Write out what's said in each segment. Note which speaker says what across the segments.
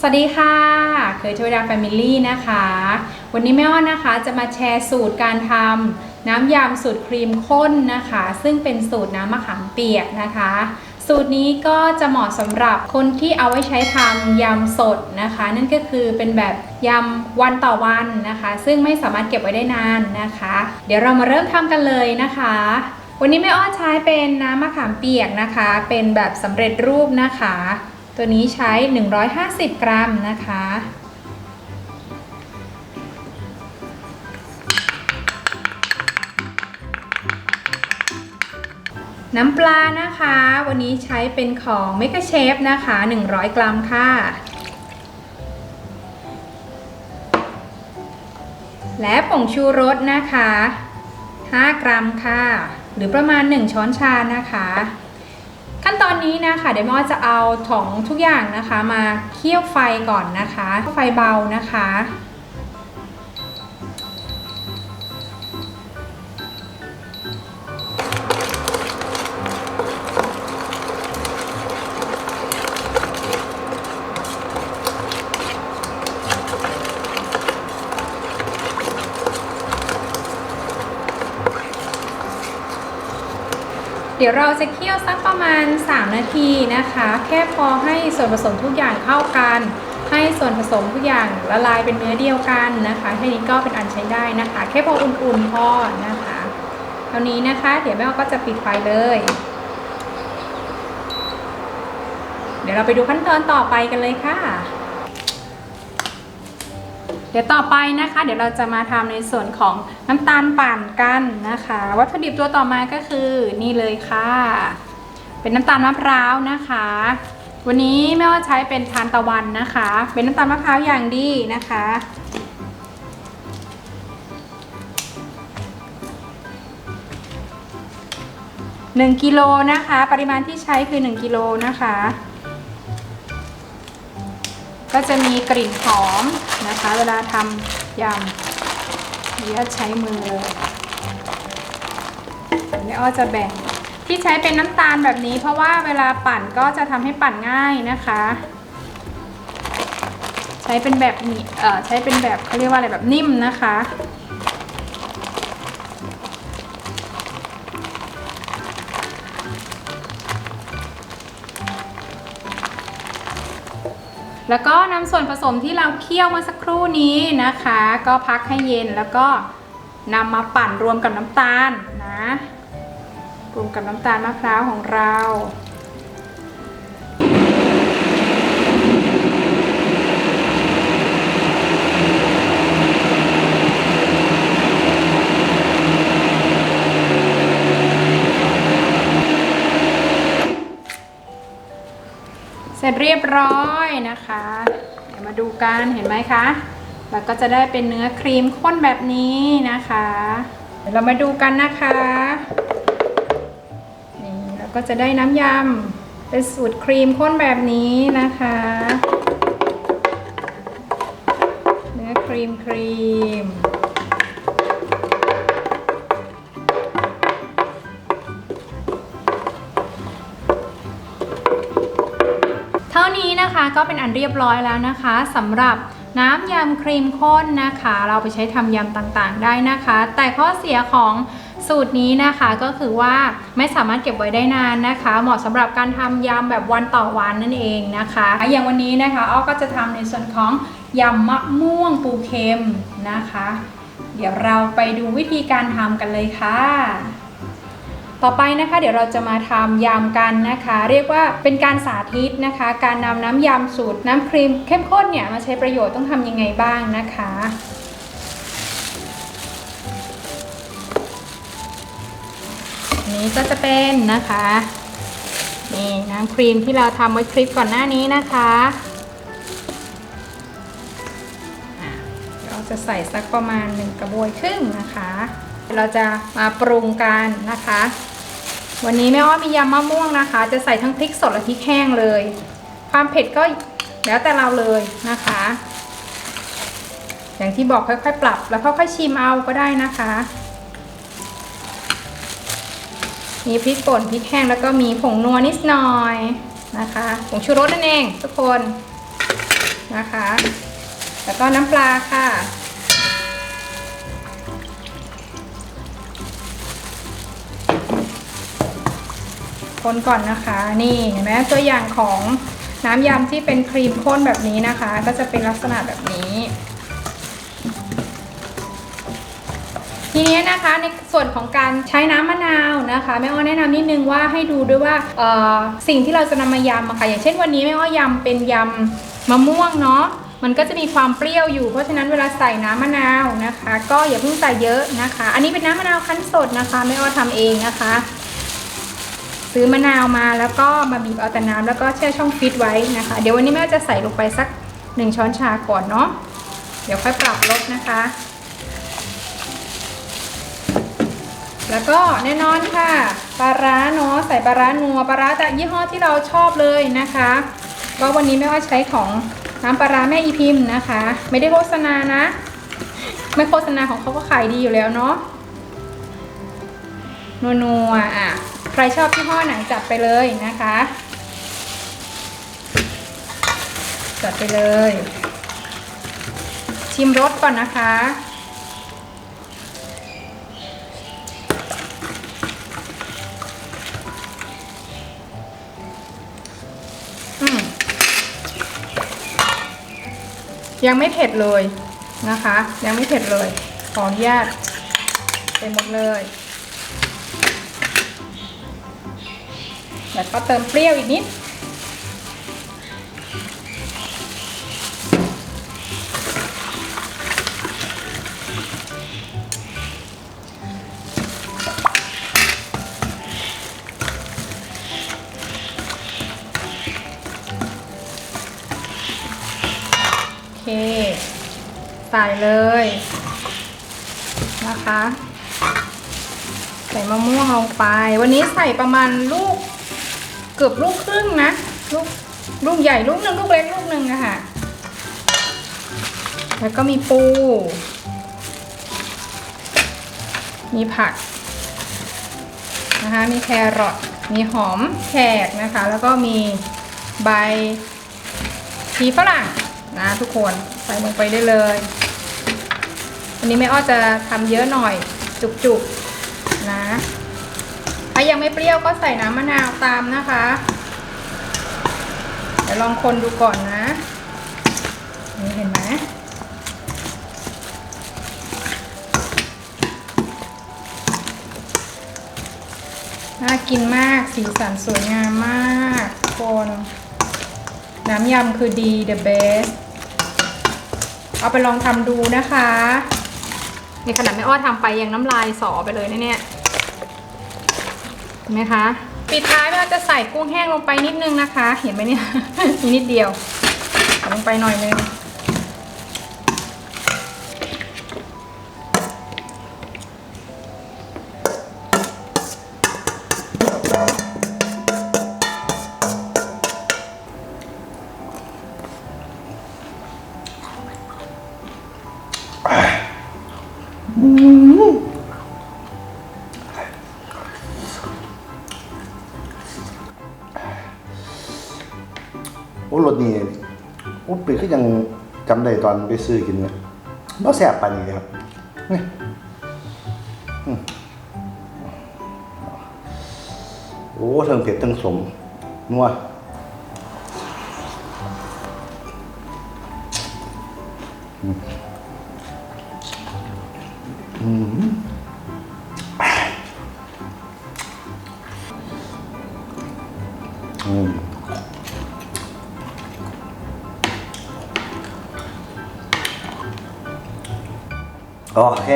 Speaker 1: สวัสดีค่ะ เคยเทวดาแฟมิลี่นะคะ วันนี้แม่อ้อนนะคะจะมาแชร์สูตรการทำน้ำยำสูตรครีมข้นนะคะ ซึ่งเป็นสูตรน้ำมะขามเปียกนะคะ สูตรนี้ก็จะเหมาะสำหรับคนที่เอาไว้ใช้ทำยำสดนะคะ นั่นก็คือเป็นแบบยำวันต่อวันนะคะ ซึ่งไม่สามารถเก็บไว้ได้นานนะคะ เดี๋ยวเรามาเริ่มทำกันเลยนะคะวันนี้แม่อ้อใช้เป็นน้ำมะขามเปียกนะคะ เป็นแบบสำเร็จรูปนะคะ ตัวนี้ใช้ 150 กรัมนะคะน้ำปลานะคะ วันนี้ใช้เป็นของ m e g a Chef นะคะ 100 กรัมค่ะ และผงชูรสนะคะ 5 กรัมค่ะ หรือประมาณ 1 ช้อนชานะคะ อนนี้นะคะเดี๋ยวแม่อ้อจะเอาของทุกอย่างนะคะ มาเคี่ยวไฟก่อนนะคะไฟเบานะคะ เดี๋ยวเราจะเคี่ยวสักประมาณ 3 นาทีนะคะ แค่พอให้ส่วนผสมทุกอย่างเข้ากัน ให้ส่วนผสมทุกอย่างละลายเป็นเนื้อเดียวกันนะคะแค่นี้ก็เป็นอันใช้ได้นะคะ แค่พออุ่นๆพอนะคะเท่านี้นะคะ เดี๋ยวแม่ก็จะปิดไฟเลย เดี๋ยวเราไปดูขั้นตอนต่อไปกันเลยค่ะ เดี๋ยวต่อไปนะคะ เดี๋ยวเราจะมาทำในส่วนของน้ำตาลปั่นกันนะคะ วัตถุดิบตัวต่อมาก็คือนี่เลยค่ะ เป็นน้ำตาลมะพร้าวนะคะ วันนี้แม่ว่าใช้เป็นทานตะวันนะคะ เป็นน้ำตาลมะพร้าวอย่างดีนะคะหนึ่งกิโลนะคะ ปริมาณที่ใช้คือ 1กิโลนะคะ ก็จะมีกลิ่นหอมนะคะ เวลาทำยำเดี๋ยวใช้มือเลยแม่อ้อจะแบ่งที่ใช้เป็นน้ำตาลแบบนี้ เพราะว่าเวลาปั่นก็จะทำให้ปั่นง่ายนะคะ ใช้เป็นแบบนี้เอ่อใช้เป็นแบบเขาเรียกว่าอะไรแบบนิ่มนะคะ แล้วก็นำส่วนผสมที่เราเคี่ยวมาสักครู่นี้นะคะ ก็พักให้เย็นแล้วก็นำมาปั่นรวมกับน้ำตาลนะ รวมกับน้ำตาลมะพร้าวของเรา เรียบร้อยนะคะ เดี๋ยวมาดูกันเห็นไหมคะแล้วก็จะได้เป็นเนื้อครีมข้นแบบนี้นะคะ เดี๋ยวเรามาดูกันนะคะนี่แล้วก็จะได้น้ำยำเป็นสูตรครีมข้นแบบนี้นะคะ เนื้อครีมครีม นะคะก็เป็นอันเรียบร้อยแล้วนะคะสำหรับน้ำยำครีมข้นนะคะ เราไปใช้ทำยำต่างๆได้นะคะ แต่ข้อเสียของสูตรนี้นะคะก็คือว่าไม่สามารถเก็บไว้ได้นานนะคะ เหมาะสำหรับการทำยำแบบวันต่อวันนั่นเองนะคะ อย่างวันนี้นะคะอ้อก็จะทำในส่วนของยำมะม่วงปูเค็มนะคะ เดี๋ยวเราไปดูวิธีการทำกันเลยค่ะ ต่อไปนะคะ เดี๋ยวเราจะมาทำยำกันนะคะ เรียกว่าเป็นการสาธิตนะคะ การนำน้ำยำสูตรน้ำครีมเข้มข้นเนี่ยมาใช้ประโยชน์ต้องทำยังไงบ้างนะคะนี้ก็จะเป็นนะคะนี่น้ำครีมที่เราทำไว้คลิปก่อนหน้านี้นะคะเดี๋ยวเราจะใส่สักประมาณหนึ่งกระบวยครึ่งนะคะ เราจะมาปรุงกันนะคะ วันนี้แม่อ้อมียำมะม่วงนะคะ จะใส่ทั้งพริกสดและพริกแห้งเลย ความเผ็ดก็แล้วแต่เราเลยนะคะ อย่างที่บอกค่อยๆ ปรับ แล้วค่อยๆชิมเอาก็ได้นะคะ มีพริกป่นพริกแห้งแล้วก็มีผงนัวนิดหน่อยนะคะผงชูรสนั่นเองทุกคนนะคะ แล้วก็น้ำปลาค่ะ คนก่อนนะคะ นี่เห็นไหมตัวอย่างของน้ำยำที่เป็นครีมข้นแบบนี้นะคะ ก็จะเป็นลักษณะแบบนี้ ทีนี้นะคะในส่วนของการใช้น้ำมะนาวนะคะแม่อ้อแนะนำนิดนึงว่าให้ดูด้วยว่าสิ่งที่เราจะนำมายำอะค่ะอย่างเช่นวันนี้แม่อ้อยำเป็นยำมะม่วงเนาะมันก็จะมีความเปรี้ยวอยู่ เพราะฉะนั้นเวลาใส่น้ำมะนาวนะคะ ก็อย่าเพิ่งใส่เยอะนะคะ อันนี้เป็นน้ำมะนาวคั้นสดนะคะแม่อ้อทำเองนะคะ ซื้อมะนาวมาแล้วก็มาบีบเอาแต่น้ำแล้วก็แช่ช่องฟรีซไว้นะคะ เดี๋ยววันนี้แม่จะใส่ลงไปสักหนึ่งช้อนชาก่อนเนาะเดี๋ยวค่อยปรับลดนะคะ แล้วก็แน่นอนค่ะปลาร้าเนาะใส่ปลาร้านัวปลาร้าจากยี่ห้อที่เราชอบเลยนะคะก็วันนี้แม่ว่าใช้ของน้ำปลาร้าแม่อีพิมพ์นะคะ ไม่ได้โฆษณานะ ไม่โฆษณาของเขาก็ขายดีอยู่แล้วเนาะนัวๆอะ รชอบยี่ห้อไหนจัดไปเลยนะคะ จัดไปเลย ชิมรสก่อนนะคะยังไม่เผ็ดเลยนะคะ ยังไม่เผ็ดเลย ขออนุญาตเต็มหมดเลย แล้วก็เติมเปรี้ยวอีกนิด โอเค ใส่เลยนะคะ ใส่มะม่วงลงไป วันนี้ใส่ประมาณลูก เกือบลูกครึ่งนะลูกลูกใหญ่ลูกหนึ่งลูกเล็กลูกหนึ่งนะคะแล้วก็มีปู มีผักนะคะ มีแครอท มีหอมแขกนะคะ แล้วก็มีใบชีฝรั่งนะทุกคนใส่ลงไปได้เลย วันนี้แม่อ้อจะทำเยอะหน่อยจุกๆ ยังไม่เปรี้ยวก็ใส่น้ำมะนาวตามนะคะ เดี๋ยวลองคนดูก่อนนะ นี่เห็นไหมน่ากินมากสีสันสวยงามมากคนน้ำยำคือดี the best เอาไปลองทำดูนะคะ ในขนาดไม่อ้อทำไปยังน้ำลายสอไปเลยนะเนี่ย ห็นไหมคะปิดท้ายแม่อ้อจะใส่กุ้งแห้งลงไปนิดนึงนะคะ เห็นไหมเนี่ยมีนิดเดียวลงไปหน่อยนึง
Speaker 2: โคือยังจำได้ตอนไปซื้อกินเลยบ่แซ่บปานนี้เลยครับนี่อืมโอ้เทั้งเผ็ดเทั้งสมนัวอืมอืม โอเค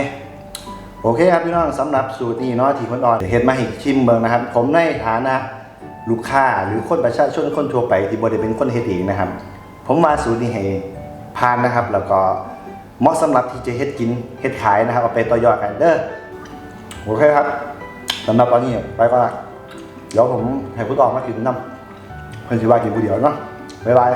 Speaker 2: โอเคครับพี่น้องสำหรับสูตรนี้เนาะที่คนอ่อนเห็ดมาให้ชิมเบิงนะครับ ผมในฐานะลูกค้าหรือคนประชาชนคนทั่วไปที่บ่ได้เป็นคนเฮ็ดเองนะครับ ผมมาสูตรนี้ให้ผ่านนะครับ แล้วก็เหมาะสำหรับที่จะเฮ็ดกินเฮ็ดขายนะครับเอาไปต่อยอดกันเด้อโอเคครับสำหรับตอนนี้ไปก่อนละเดี๋ยวผมให้ผู้ต่อมากินน้ำเพิ่นสิว่ากินผู้เดียวเนาะบ๊ายบาย